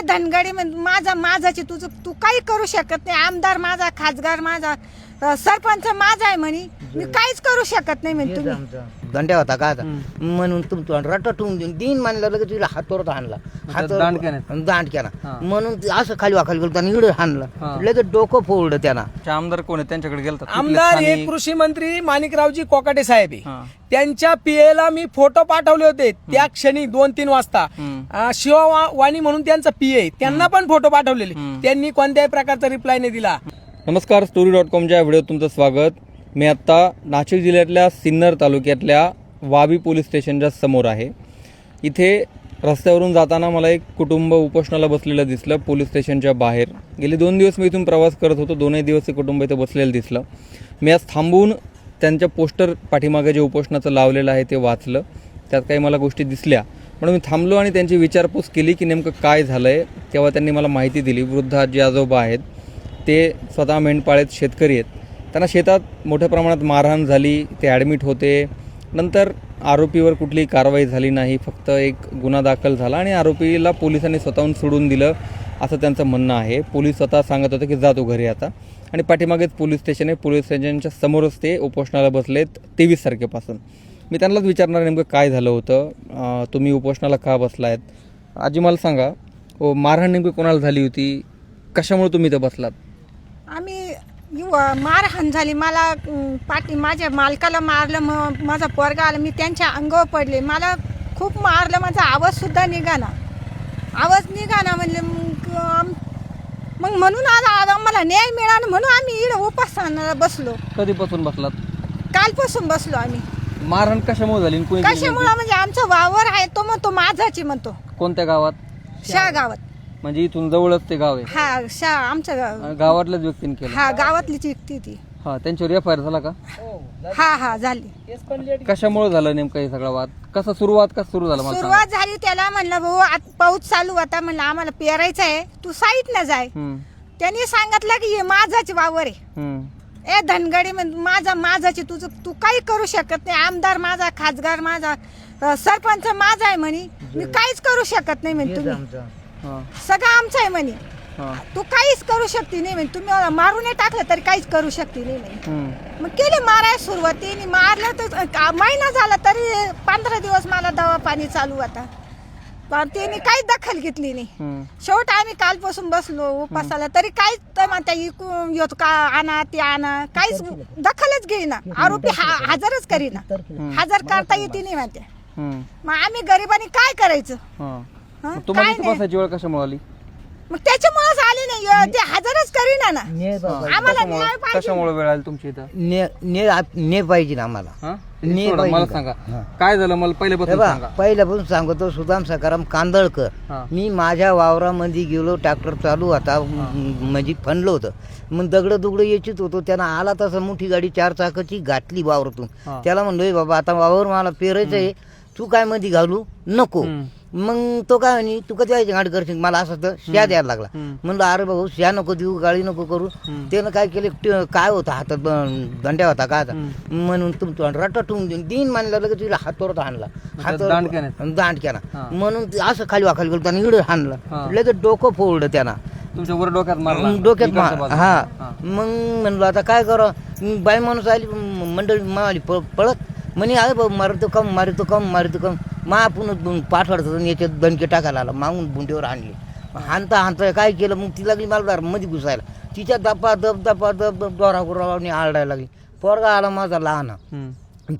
ए धनगडी माझा माझाची तुझं तू काही करू शकत नाही. आमदार माझा खासदार माझा सरपंच माझा आहे म्हणे. मी काहीच करू शकत नाही म्हणे तुम्ही. दंड्या होता का आता? म्हणून तुमचं रट्टा ठेवून देऊन दिन म्हणलं लगेच तिला हातोरत हाणला दांडक्याने? दांड केला. म्हणून असं खाली वाखाली गेलं आणि इकडे हा. हाणलं लगेच डोकं फोडलं त्याला. ते आमदार कोण आहे? त्यांच्याकडे गेलता. आमदार हे कृषी मंत्री माणिकरावजी कोकाटे साहेब हा. त्यांच्या पीएला मी फोटो पाठवले होते त्या क्षणी दोन तीन वाजता. हम्म. अं, शिववाणी म्हणून त्यांचा पीए त्यांना पण फोटो पाठवलेले. त्यांनी कोणत्याही प्रकारचा रिप्लाय नाही दिला. नमस्कार स्टोरी डॉट कॉमच्या व्हिडिओत तुमचं स्वागत. मी आत्ता नाशिक जिल्ह्यातल्या सिन्नर तालुक्यातल्या वाबी पोलीस स्टेशनच्या समोर आहे. इथे रस्त्यावरून जाताना मला एक कुटुंब उपोषणाला बसलेलं दिसलं पोलीस स्टेशनच्या बाहेर. गेले दोन दिवस मी इथून प्रवास करत होतो दोनही दिवस हे कुटुंब इथे बसलेलं दिसलं. मी आज थांबून त्यांच्या पोस्टर पाठीमागे जे उपोषणाचं लावलेलं आहे ते वाचलं. त्यात काही मला गोष्टी दिसल्या. म्हणून मी थांबलो आणि त्यांची विचारपूस केली की नेमकं काय झालं आहे तेव्हा त्यांनी मला माहिती दिली वृद्ध आजी आजोबा आहेत. ते स्वतः मेंढपाळेत शेतकरी आहेत. त्यांना शेतात मोठ्या प्रमाणात मारहाण झाली ते ॲडमिट होते. नंतर आरोपीवर कुठलीही कारवाई झाली नाही फक्त एक गुन्हा दाखल झाला आणि आरोपीला पोलिसांनी स्वतःहून सोडून दिलं असं त्यांचं म्हणणं आहे. पोलीस स्वतः सांगत होते की जातो घरी आता. आणि पाठीमागेच पोलीस स्टेशन आहे पोलीस स्टेशनच्या समोरच ते उपोषणाला बसलेत तेवीस तारखेपासून. मी त्यांनाच विचारणार नेमकं काय झालं होतं. तुम्ही उपोषणाला का बसलायत? आजी मला सांगा ओ मारहाण नेमकी कोणाला झाली होती? कशामुळे तुम्ही इथं बसलात? आम्ही यु- मारहाण झाली. मला पाठी माझ्या मालकाला मारलं मग माझा पोरगा आला मी त्यांच्या अंगावर पडले. मला खूप मारलं माझा आवाज सुद्धा निघाला. आवाज निघाला म्हणले मग आम- मग म्हणून आज आज आम्हाला न्याय मिळाला म्हणून आम्ही इकडे उपासनाला बसलो. कधीपासून बसलात? कालपासून बसलो आम्ही. मारहाण कशामुळे झाली आणि कोणी केली कशामुळं म्हणजे आमचा वावर आहे तो म्हणतो माझाची म्हणतो? कोणत्या गावात? शा गावात. म्हणजे इथून जवळच ते गाव आहे. हा शा आमच्या गाव गावातल्याच व्यक्तीने केलं. हा गावातली चिकती ती. हा त्यांच्यावर एफ आय आर झाला का? हा हा झाली. कशामुळे झालं नेमकं हे सगळा वाद? कसा सुरुवात का सुरू झाला मला सांगा. सुरुवात झाली त्याला म्हणलं भाऊ आत पाऊस चालू आता म्हणलं आम्हाला पेरायचं आहे. तू साईट न जाय. हम्म, त्यांनी सांगितलं की हे माझाच वावर आहे. हम्म, ए धनगडी म्हण माझा माझाची तुझं तू काही करू शकत नाही. आमदार माझा खासदार माझा अ, सरपंच माझा आहे म्हणे. मी काहीच करू शकत नाही म्हणे तुम्ही. हा, सगळं आमचं आहे म्हणे. हा, तू काहीच करू शकते नाही म्हणे. तुम्ही मला मारून नाही टाकलं तरी काहीच करू शकते नाही म्हणे. मग केली माराय सुरुवात त्यांनी मारलं तर महिना झाला तरी पंधरा दिवस मला दवा पाणी चालू आता पण त्यांनी काहीच दखल घेतली नाही. शेवट आम्ही कालपासून बसलो उपासाला. तरी काहीच तर म्हणता इकून येतो का? आणा ते आणा. काहीच दखलच घेईना. आरोपी हा- हजरच करीना. हजर करता येते नाही म्हणते मग आम्ही गरिबांनी काय करायचं? हा. मग तुम्हाला काय इथं नाही. बसायची वेळ कशामुळे आली? मग त्याच्यामुळेच आले नाही. ते हजरच करीना ना. आम्हाला न्याय कशामुळे? पाहिजे कशामुळे वेळ आली तुमची इथं? ने ने आप- ने पाहिजे ना आम्हाला. हा? ने सोडा, मला? सांगा. हा. काय झालं? मला हे पहिल्यापासून बा सांगा. पहिल्यापासून सांगतो सुदाम सकाराम कांदळकर. मी माझ्या वावरामध्ये गेलो ट्रॅक्टर चालू होता म- म्हणजे फणलं होतं. मग दगड दुगड यायचीच होतो त्यानं आला तसं मोठी गाडी चार चाकाची घातली वावरातून. हा. त्याला म्हणलो "ए बाबा आता वावर मला पेरायचं आहे तू काय मध्ये घालू? नको. हम्म. मग तो काय म्हणे तू कधी यायची गाडी करशील? मला असं तर श्या द्यायला लागला. म्हणलं अरे भाऊ श्या नको देऊ गाडी नको करू. त्यानं काय केलं ट- काय होतं हातात ब- दंड्या होता का आता? म्हणून तुमचं रट्टा ठेवून देऊन दिन म्हणलं लगेच तिला हाणला दांडक्याने? दांड केला. म्हणून ते असं खाली वाखाली गेलं आणि इकडे हा. हाणलं लगेच डोकं फोडलं त्यानं. तुमच्या वर डोक्यात मारला. मग डोक्यात इकडच्या मा- बाजूला. हा. हा. मग म्हणलो आता काय करा? बाई माणूस आली म- मंडळी मावली प- पळत. म्हणे अरे बाबा मारतो कम मारतो कम मारतो कम. मा आपण पाठवाडतो आणि याच्यात दणके टाकायला आला मागून बुंडीवर आणले. हाणता हाणता काय केलं? मग ती लागली मला दारमध्ये घुसायला. तिच्या दपा दप दपा दप दप दोरा गुरावानी आरडायला लागली. पोरगा आला माझा लहान.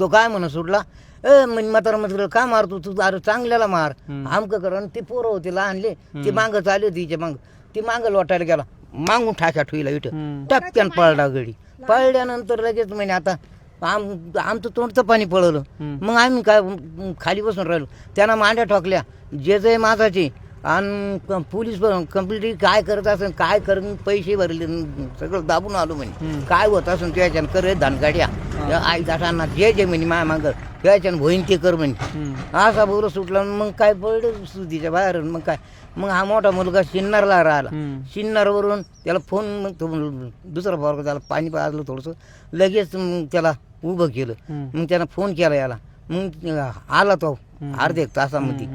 तो काय म्हणत सुटला? ए म्हणे म्हातारा म्हातारा का मारतो? तू अरे चांगल्याला मार. आमकं कर. आणि ते पोरं होते लहानले. ते मांग चालले होते तिच्या मांग. ते मांग लोटायला गेला. मागून ठाक्या ठुईला इथं. हम्म. टपक्यान पळला गडी. पळल्यानंतर लगेच म्हणे आता आम आमचं तोंडचं पाणी पळवलं. मग आम्ही काय खाली बसून राहिलो. त्यांना मांड्या ठोकल्या. जे जे माझाचे आणि पोलीस कंप्लीट काय करत असेल काय करून पैसे भरले सगळं दाबून आलो म्हणे. काय होत असेल त्याच्यानं कर धनगाड्या. आई दाटांना जे जे म्हणे माया मागं त्याच्यानं होईन ते कर म्हणे. असा बोल सुटला मग काय पडलं सुधीच्या बाहेर मग काय? मग हा मोठा मुलगा सिन्नरला राहिला. सिन्नरवरून त्याला फोन मग तो दुसरा पोरगा त्याला पाणी पाजलं थोडंसं. लगेच मग त्याला उभं केलं. मग त्यानं फोन केला याला. मग आला तो अर्ध्या एक तासामध्ये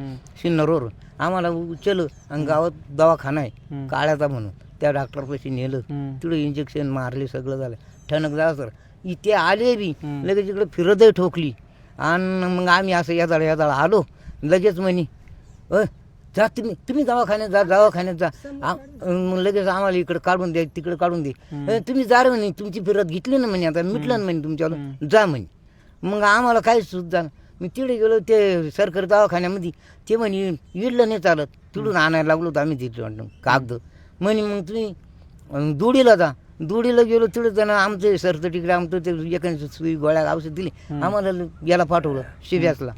सिन्नरवरून आम्हाला उचल आणि गावात दवाखाना आहे काळ्याचा म्हणून. त्या डॉक्टरपाशी नेलं तिकडे इंजेक्शन मारले सगळं झालं. ठणक झालं सर. इथे आले बी लगेच इकडे फिरतही ठोकली. आणि मग आम्ही असं यदाळ यदाळ आलो. लगेच म्हणे अ जा तुम्ही तुम्ही दवाखान्यात जा दवाखान्यात जा. लगेच आम्हाला इकडे काढून दे तिकडे काढून दे. तुम्ही जा रे म्हणे तुमची फिरत घेतली ना म्हणे आता मिटलं ना म्हणे तुमच्यावर. जा म्हणे. मग आम्हाला काही सुद्धा मी तिकडे गेलो ते सरकारी दवाखान्यामध्ये ते म्हणे इडलं नाही चालत. तिकडून आणायला लागलो होतो आम्ही तिथे कागद. म्हणे मग तुम्ही दुडीला जा. दुडीला गेलो तिकडे जाणं आमचे सरचं तिकडे आमचं ते एखादी सुई गोळ्या औषध दिली. आम्हाला याला पाठवलं शिव्यासला.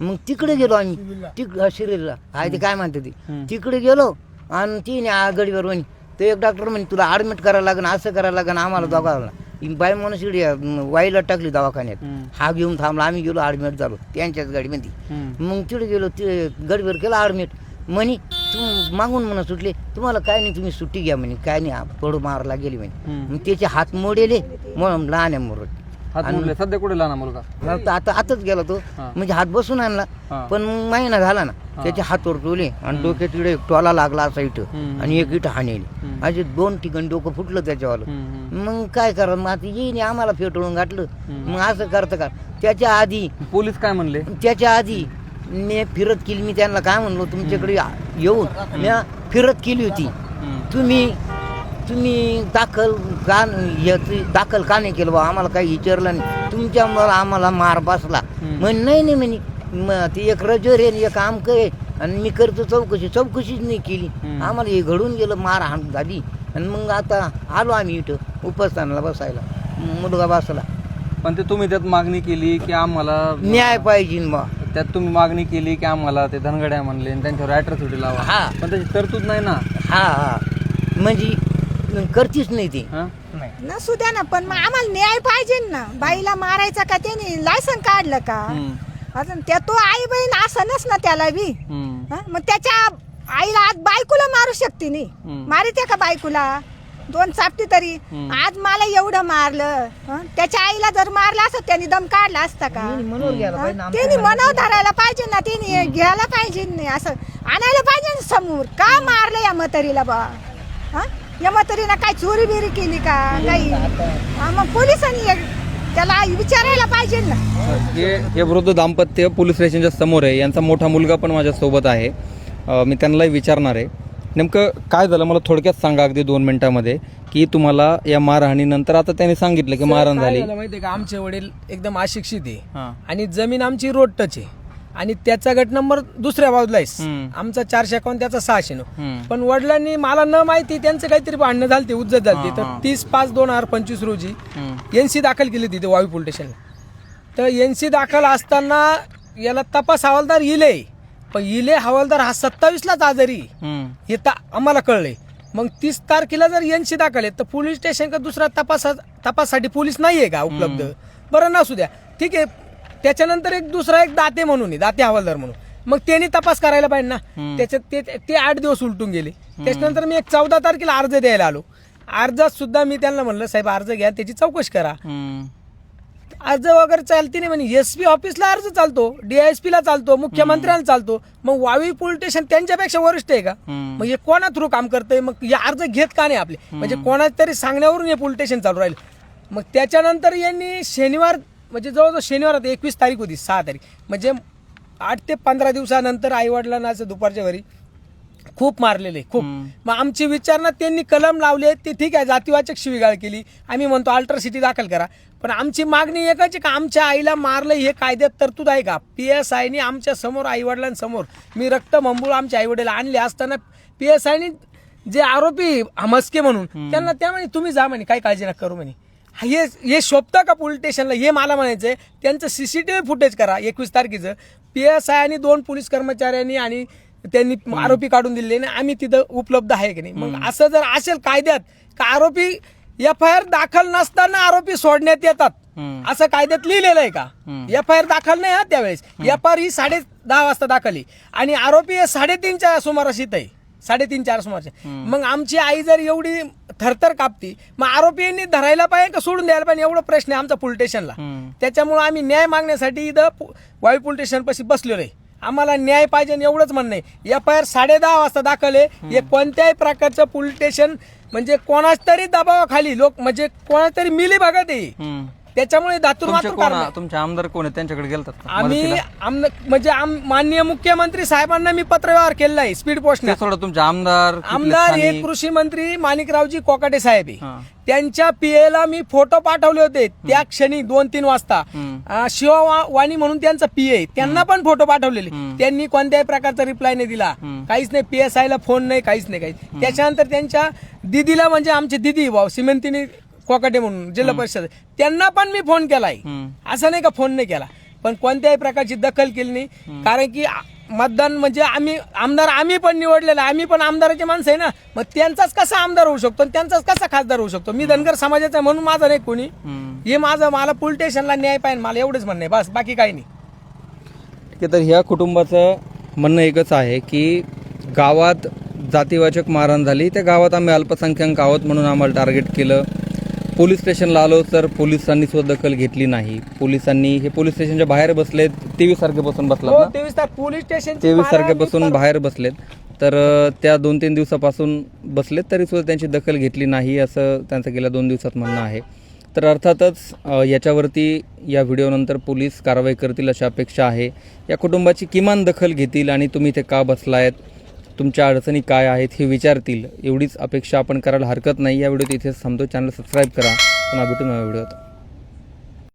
मग तिकडे गेलो आम्ही तिकडं शिरीला. आहे ते काय म्हणते ती? तिकडे गेलो आणि तिने आ- गडीवर म्हणे ते एक डॉक्टर म्हणे तुला ॲडमिट करायला लागेल असं करायला लागेल आम्हाला दोघांना. बाई माणूस इकडे अं, वाईला टाकली दवाखान्यात. हा घेऊन थांबला. आम्ही गेलो ॲडमिट झालो. त्यांच्याच गाडीमध्ये. मग तिकडे गेलो ते गडीवर केलं ॲडमिट म्हणे तू मागून म्हणा सुटले. तुम्हाला काय नाही तुम्ही सुट्टी घ्या म्हणे. काय नाही पडू मारला गेली म्हणे. मग त्याचे हात मोडेले. म्हणून लहान आहे मोरत. हात मोडले. सध्या कुठे लहान मुलगा? आता आताच गेला तो. म्हणजे हात बसून आणला. पण मग महिना झाला ना. त्याचे हात ओरटवले आणि डोक्यात तिकडे एक टोला लागला असा इथं. हम्म. आणि एक इथं हाणेली. असे दोन ठिकाणी डोकं फुटलं त्याच्यावालं. मग काय करा? मग आता येईन आम्हाला फेटळून घातलं. मग असं करतं का त्याच्या आधी पोलीस काय म्हणले? त्याच्या आधी मी फिरत केली. मी त्यांना काय म्हणलो? तुमच्याकडे येऊन मी फिरत केली होती. तुम्ही तुम्ही दाखल का याची दाखल का नाही केलं बा? आम्हाला काही विचारलं नाही. तुमच्यामुळं आम्हाला मार बसला. म्हण नाही नाही म्हणे. मग ते एक रजर आहे आणि एक आमक आहे. आणि मी करतो चौकशी चौकशीच नाही केली. आम्हाला हे घडून गेलं मार हाण झाली. आणि मग आता आलो आम्ही इथं उपस्थानाला बसायला. मुलगा बसला. पण ते तुम्ही त्यात मागणी केली की आम्हाला न्याय पाहिजे बा. त्यात तुम्ही मागणी केली की आम्हाला ते धनगड्या म्हणले आणि त्यांच्यावर ॲट्रॉसिटी लावा. हा. पण त्याची तरतूद नाही ना? हा हा. म्हणजे करतीच नाही ते. हा? नसू द्या ना पण मग आम्हाला न्याय पाहिजे ना. बाईला मारायचा का त्याने? लायसन काढलं का? हम्म. अजून त्या तो आई बहीण असनच ना त्याला बी. हम्म. हं? मग त्याच्या आईला आज बायकोला मारू शकते नी. हम्म. मारिते का बायकोला? दोन चापटी तरी. आज मला एवढं मारलं हं? त्याच्या आईला जर मारलं असत त्याने दम काढला असता का? हं? त्यांनी मनाव धरायला पाहिजे ना त्यांनी घ्यायला पाहिजे नाही असं आणायला पाहिजे ना समोर. का मारलं या म्हातारीला बा? हं? या म्हातारीनं काय चोरी बिरी केली का? काही? हं, मग पोलिसांनी एक- त्याला विचारायला पाहिजे ना. हे हे वृद्ध दाम्पत्य पोलीस स्टेशनच्या समोर आहे. यांचा मोठा मुलगा पण माझ्यासोबत आहे. अ, मी त्यांनाही विचारणार आहे. नेमकं काय झालं? मला थोडक्यात सांगा अगदी दोन मिनिटामध्ये की तुम्हाला या मारहाणीनंतर आता त्यांनी सांगितलं की मारहाण काय झाली. झालं माहितीये का? आमचे वडील एकदम अशिक्षित आहे. हां. आणि जमीन आमची रोड टच आहे. आणि त्याचा गट नंबर दुसऱ्या बाजूला आहे. आमचा चारशे एकावन्न त्याचा सहाशे नऊ. पण वडिलांनी मला न माहिती त्यांचं काहीतरी भांडणं झालते उज्जत झालती. तर तीस पाच दोन हजार पंचवीस रोजी एन सी दाखल केली तिथे वायू पोलीस स्टेशनला. तर एन सी दाखल असताना याला तपास हवालदार इले. पण इले हवालदार हा सत्तावीसलाच आजारी. हे आम्हाला कळलंय. मग तीस तारखेला जर एन सी दाखल आहे तर पोलीस स्टेशन का दुसरा तपास तपाससाठी पोलीस नाहीये का उपलब्ध? बरं नसू द्या. ठीक आहे त्याच्यानंतर एक दुसरा एक दाते म्हणून आहे दाते हवालदार म्हणून. मग त्यांनी तपास करायला पाहिजे ना. त्याच्यात ते ते आठ दिवस उलटून गेले. त्याच्यानंतर मी एक चौदा तारखेला अर्ज द्यायला आलो. अर्जात सुद्धा मी त्यांना म्हणलं साहेब अर्ज घ्या त्याची चौकशी करा. हम्म. अर्ज वगैरे चालते नाही म्हणे. एस पी ऑफिसला अर्ज चालतो डीआयएसपी ला चालतो मुख्यमंत्र्यांना चालतो. मग वावी पोलीस स्टेशन त्यांच्यापेक्षा वरिष्ठ आहे का? हम्म. मग हे कोणा थ्रू काम करतंय? मग हे अर्ज घेत का नाही आपले? म्हणजे कोणाच्या तरी सांगण्यावरून हे पोलीस स्टेशन चालू राहिलं. मग त्याच्यानंतर यांनी शनिवार म्हणजे जवळजवळ शनिवार होते एकवीस तारीख होती सहा तारीख. म्हणजे आठ ते पंधरा दिवसानंतर आई वडिलांना असं दुपारच्या घरी खूप मारलेले खूप. मग आमची विचारणा त्यांनी कलम लावले ते ठीक आहे जातीवाचक शिवीगाळ केली. आम्ही म्हणतो अल्ट्रासिटी दाखल करा. पण आमची मागणी एकच आहे का आमच्या आईला मारलं हे कायद्यात तरतूद आहे का? पी एस आयनी आमच्यासमोर आई वडिलांसमोर मी रक्त मंबूळ आमच्या आई वडील आणले असताना पी एस आयनी जे आरोपी मस्के म्हणून त्यांना त्या म्हणे तुम्ही जा म्हणे काही काळजी नका करू म्हणे. हे हे शोभतं का पोलीस स्टेशनला हे मला म्हणायचंय. त्यांचं सीसीटीव्ही फुटेज करा एकवीस तारखेचं. पी एस आय आणि दोन पोलीस कर्मचाऱ्यांनी आणि त्यांनी आरोपी काढून दिले आणि आम्ही तिथं उपलब्ध आहे की नाही. मग असं जर असेल कायद्यात का आरोपी एफ आय आर दाखल नसताना आरोपी सोडण्यात येतात. असं कायद्यात लिहिलेलं आहे का? एफ आय आर दाखल नाही हा त्यावेळेस. एफ आय आर ही साडे दहा वाजता दाखल आहे. आणि आरोपी हे साडेतीनच्या सुमारास इथं आहे. साडेतीन चार सुमारच्या मग आमची आई जर एवढी थरथर कापती मग आरोपींनी धरायला पाहिजे का सोडून द्यायला पाहिजे? एवढा प्रश्न आहे आमचा पोलीस स्टेशनला त्याच्यामुळे आम्ही न्याय मागण्यासाठी इथं वायू पोलीस स्टेशन पाशी बसलेलो आहे. आम्हाला न्याय पाहिजे एवढंच म्हणणं आहे. एफ आय आर साडे दहा वाजता दाखल आहे. हे कोणत्याही प्रकारचं पोलीस स्टेशन म्हणजे कोणाच तरी दबावाखाली लोक म्हणजे कोणाच तरी मिली बघत आहे. त्याच्यामुळे दातूर तुमचे मातूर कोण कारण आहे. तुमचे आमदार कोण आहेत त्यांच्याकडे गेलतात? आम्ही म्हणजे आम- माननीय मुख्यमंत्री साहेबांना मी पत्रव्यवहार केलेला आहे स्पीड पोस्टने ते सोडा तुमचे आमदार तिथले आमदार हे स्थानिक- कृषी मंत्री माणिकरावजी कोकाटे साहेब आहे. हा. त्यांच्या पीएला मी फोटो पाठवले होते त्या क्षणी दोन तीन वाजता. हम्म. अं, शिवा वाणी म्हणून त्यांचा पीए त्यांना पण फोटो पाठवलेले. त्यांनी कोणत्याही प्रकारचा रिप्लाय नाही दिला. काहीच नाही पीएसआय ला फोन नाही काहीच नाही काहीच त्याच्यानंतर त्यांच्या दिदीला म्हणजे आमची दिदी भाऊ सिमेंतिनी कोकाटे म्हणून जिल्हा परिषद. त्यांना पण मी फोन केलाय. असं नाही का फोन नाही केला. पण कोणत्याही प्रकारची दखल केली नाही. कारण की मतदान म्हणजे आम्ही आमदार आम्ही पण निवडलेला आहे. आम्ही पण आमदाराचे माणसं आहे ना. मग त्यांचाच कसा आमदार होऊ शकतो? आणि त्यांचाच कसा खासदार होऊ शकतो? मी धनगर समाजाचा आहे म्हणून माझा नाही कोणी. हे माझं मला पोलीस स्टेशनला न्याय पाहिजे. मला एवढंच म्हणणं आहे. बस बाकी काही नाही. ठीक आहे तर ह्या कुटुंबाचं म्हणणं एकच आहे की गावात जातीवाचक मारहाण झाली. त्या गावात आम्ही अल्पसंख्याक आहोत म्हणून आम्हाला टार्गेट केलं. पोलीस स्टेशनला आलो तर पोलिसांनी सुद्धा दखल घेतली नाही. पोलिसांनी हे पोलीस स्टेशनच्या बाहेर बसलेत. तेवीस तारखेपासून बसलात हो तेवीस पोलीस स्टेशन तेवीस तारखेपासून बाहेर बसलेत. तर त्या दोन तीन दिवसापासून बसलेत तरी सुद्धा त्यांची दखल घेतली नाही असं त्यांचं गेल्या दोन दिवसात म्हणणं आहे. तर अर्थातच याच्यावरती या व्हिडिओनंतर पोलीस कारवाई करतील अशी अपेक्षा आहे. या कुटुंबाची किमान दखल घेतील आणि तुम्ही इथे का बसलायत? तुमच्या अडचणी काय आहेत हे विचारतील. एवढीच अपेक्षा आपण करायला हरकत नाही. या व्हिडिओत इथेच थांबतो. चॅनल सबस्क्राईब करा. पुन्हा भेटू नव्या व्हिडिओत.